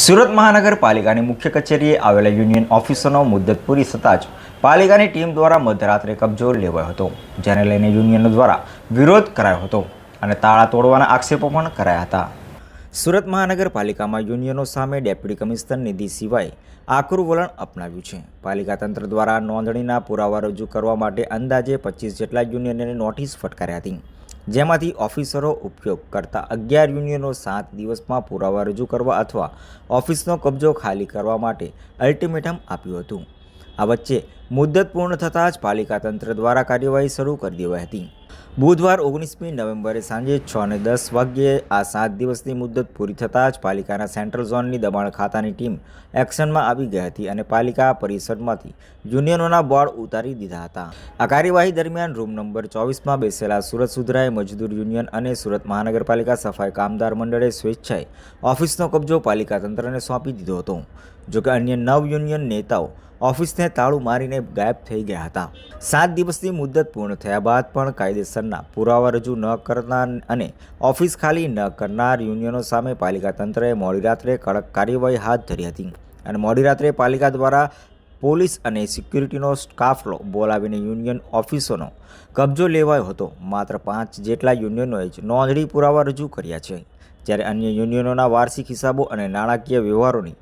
સુરત મહાનગરપાલિકાની મુખ્ય કચેરીએ આવેલા યુનિયન ઓફિસરનો મુદ્દત પૂરી થતાં જ પાલિકાની ટીમ દ્વારા મધરાત્રે કબજો લેવાયો હતો, જેને લઈને યુનિયનો દ્વારા વિરોધ કરાયો હતો અને તાળા તોડવાના આક્ષેપો પણ કરાયા હતા. સુરત મહાનગરપાલિકામાં યુનિયનો સામે ડેપ્યુટી કમિશનર નિધિ સિવાય આકરું વલણ અપનાવ્યું છે. પાલિકા તંત્ર દ્વારા નોંધણીના પુરાવા રજૂ કરવા માટે અંદાજે પચીસ જેટલા યુનિયનને નોટિસ ફટકારી હતી. જેમાંથી ઓફિસરો ઉપયોગ કરતા અગિયાર યુનિયનો સાત દિવસમાં પુરાવા રજૂ કરવા અથવા ઓફિસનો કબજો ખાલી કરવા માટે અલ્ટિમેટમ આપ્યું હતું. આ વચ્ચે મુદ્દત પૂર્ણ થતાં જ પાલિકા તંત્ર દ્વારા કાર્યવાહી શરૂ કરી દેવાઈ હતી. બુધવાર ઓગણીસમી નવેમ્બરે સાંજે છ ને દસ વાગ્યે આ સાત દિવસની મુદ્દત પૂરી થતાં જ પાલિકાના સેન્ટ્રલ ઝોનની દબાણ ખાતાની ટીમ એક્શનમાં આવી ગઈ હતી અને પાલિકા પરિષદમાંથી યુનિયનોના બોર્ડ ઉતારી દીધા હતા. આ કાર્યવાહી દરમિયાન રૂમ નંબર ચોવીસમાં બેસેલા સુરત સુધરાય મજદૂર યુનિયન અને સુરત મહાનગરપાલિકા સફાઈ કામદાર મંડળે સ્વેચ્છાએ ઓફિસનો કબજો પાલિકા તંત્રને સોંપી દીધો હતો. જોકે અન્ય નવ યુનિયન નેતાઓ ઓફિસને તાળું મારીને ગાયબ થઈ ગયા હતા. સાત દિવસની મુદ્દત પૂર્ણ થયા બાદ પણ કાયદેસરના પુરાવા રજૂ ન કરનાર અને ઓફિસ ખાલી ન કરનાર યુનિયનો સામે પાલિકા તંત્રએ મોડી રાત્રે કડક કાર્યવાહી હાથ ધરી હતી અને મોડી રાત્રે પાલિકા દ્વારા પોલીસ અને સિક્યુરિટીનો કાફલો બોલાવીને યુનિયન ઓફિસોનો કબજો લેવાયો હતો. માત્ર પાંચ જેટલા યુનિયનોએ જ નોંધણી પુરાવા રજૂ કર્યા છે. જ્યારે અન્ય યુનિયનોના વાર્ષિક હિસાબો અને નાણાકીય વ્યવહારોની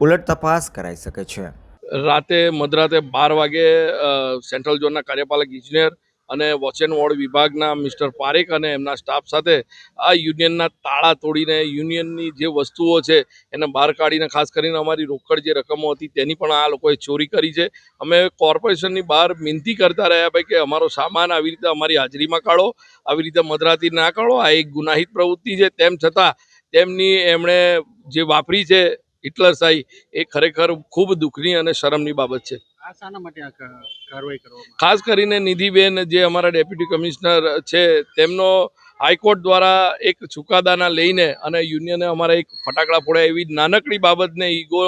ઉલટ તપાસ કરાઈ શકે છે. રાતે મધરાતે બાર વાગે સેન્ટ્રલ ઝોનના કાર્યપાલક ઇજનેર અને વોચ વોર્ડ વિભાગના મિસ્ટર પારેખ અને એમના સ્ટાફ સાથે આ યુનિયનના તાળા તોડીને, યુનિયનની જે વસ્તુઓ છે, એને બહાર કાઢીને, ખાસ કરીને અમારી રોકડ જે રકમો હતી, તેની પણ આ લોકોએ ચોરી કરી છે. અમે કોર્પોરેશનની બહાર મિનતી કરતા રહ્યા ભાઈ કે અમારો સામાન આવી રીતે અમારી હાજરીમાં કાઢો, આવી રીતે મધરાતી ના કાઢો. આ એક ગુનાહિત પ્રવૃત્તિ છે. તેમ છતાં, તેમની એમણે જે વાપરી છે હિટલરશાહી એ ખરેખર ખૂબ દુઃખની અને શરમની બાબત છે. ખાસ કરીને નિધિબેન જે અમારા ડેપ્યુટી કમિશનર છે તેમનો હાઈકોર્ટ દ્વારા એક ચુકાદાના લઈને અને યુનિયને અમારા એક ફટાકડા ફોડ્યા એવી નાનકડી બાબતને ઈગો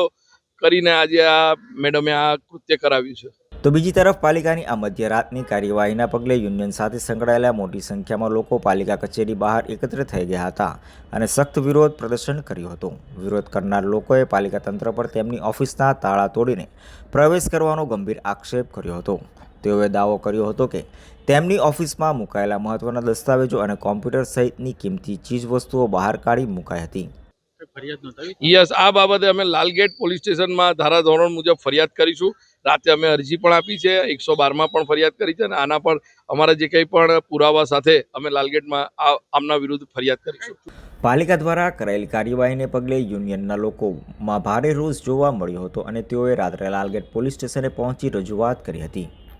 કરીને આજે આ મેડમે આ કૃત્ય કરાવ્યું છે. તો બીજી તરફ પાલિકાની આ મધ્યરાતની કાર્યવાહીના પગલે યુનિયન સાથે સંકળાયેલા મોટી સંખ્યામાં લોકો પાલિકા કચેરી બહાર એકત્ર થઈ ગયા હતા અને સખ્ત વિરોધ પ્રદર્શન કર્યું હતું. વિરોધ કરનાર લોકોએ પાલિકા તંત્ર પર તેમની ઓફિસના તાળા તોડીને પ્રવેશ કરવાનો ગંભીર આક્ષેપ કર્યો હતો. તેઓએ દાવો કર્યો હતો કે તેમની ઓફિસમાં મુકાયેલા મહત્વના દસ્તાવેજો અને કોમ્પ્યુટર સહિતની કિંમતી ચીજવસ્તુઓ બહાર કાઢી મુકાઈ હતી. યસ આ બાબતે અમે લાલગેટ પોલીસ સ્ટેશનમાં ધારાધોરણ મુજબ ફરિયાદ કરીશું. રાતે અમે અરજી પણ આપી છે એકસો બારમાં પણ ફરિયાદ કરી છે અને આના પર અમારા જે કંઈ પણ પુરાવા સાથે અમે લાલગેટમાં આ આમના વિરુદ્ધ ફરિયાદ કરીશું. પાલિકા દ્વારા કરાયેલ કાર્યવાહીને પગલે યુનિયનના લોકોમાં ભારે રોષ જોવા મળ્યો હતો અને તેઓએ રાત્રે લાલગેટ પોલીસ સ્ટેશને પહોંચી રજૂઆત કરી હતી.